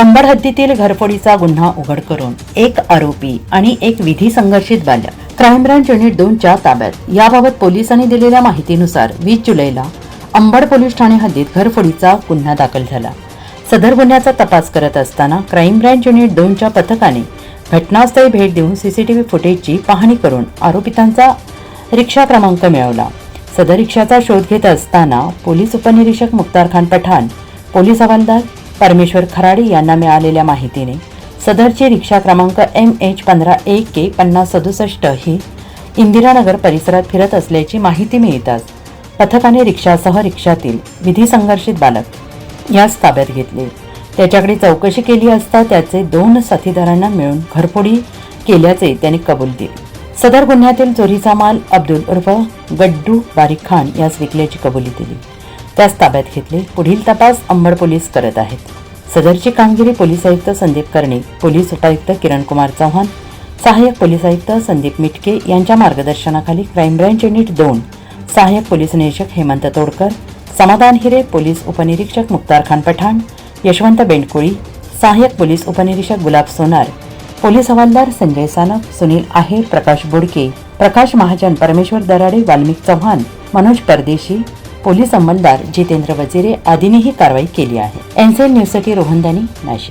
अंबड हद्दीतील घरफोडीचा गुन्हा उघड करून एक आरोपी आणि एक विधी संघर्षित बालक क्राईम ब्रांच युनिट दोनच्या ताब्यात. याबाबत पोलिसांनी दिलेल्या माहितीनुसार वीस जुलैला अंबड पोलीस ठाणे हद्दीत घरफोडीचा गुन्हा दाखल झाला. सदर गुन्ह्याचा तपास करत असताना क्राईम ब्रांच युनिट दोनच्या पथकाने घटनास्थळी भेट देऊन सीसीटीव्ही फुटेजची पाहणी करून आरोपितांचा रिक्षा क्रमांक मिळवला. सदर रिक्षाचा शोध घेत असताना पोलीस उपनिरीक्षक मुक्तार खान पठाण पोलीस हवालदार परमेश्वर खराडे यांना मिळालेल्या माहितीने सदरचे रिक्षा क्रमांक एम एच पंधरा एक के पन्नास सदुसष्ट ही इंदिरानगर परिसरात फिरत असल्याची माहिती मिळताच पथकाने रिक्षासह रिक्षातील विधी संघर्षित बालक यास ताब्यात घेतले. त्याच्याकडे चौकशी केली असता त्याचे दोन साथीदारांना मिळून घरफोडी केल्याचे त्यांनी कबूल दिले. सदर गुन्ह्यातील चोरीचा माल अब्दुल उर्फ गड्डू बारीक खान यास विकल्याची कबुली दिली. त्यास ताब्यात घेतले. पुढील तपास अंबड पोलीस करत आहेत. सदरची कामगिरी पोलीस आयुक्त संदीप कर्णिक पोलीस उपायुक्त किरणकुमार चौहान चव्हाण सहाय्यक पोलीस आयुक्त संदीप मिटके यांच्या मार्गदर्शनाखाली क्राईम ब्रँच युनिट दोन सहाय्यक पोलीस निरीक्षक हेमंत तोडकर समाधान हिरे पोलीस उपनिरीक्षक मुक्तार खान पठाण यशवंत बेंडकोळी सहाय्यक पोलीस उपनिरीक्षक गुलाब सोनार पोलीस हवालदार संजय सानप सुनील आहेर प्रकाश बोडके प्रकाश महाजन परमेश्वर दराडे वाल्मिक चव्हाण मनोज परदेशी पोलीस अंमलदार जितेंद्र वजिरे आदींनी ही कारवाई केली आहे. एनसेल न्यूजसाठी रोहनदानी नाशिक.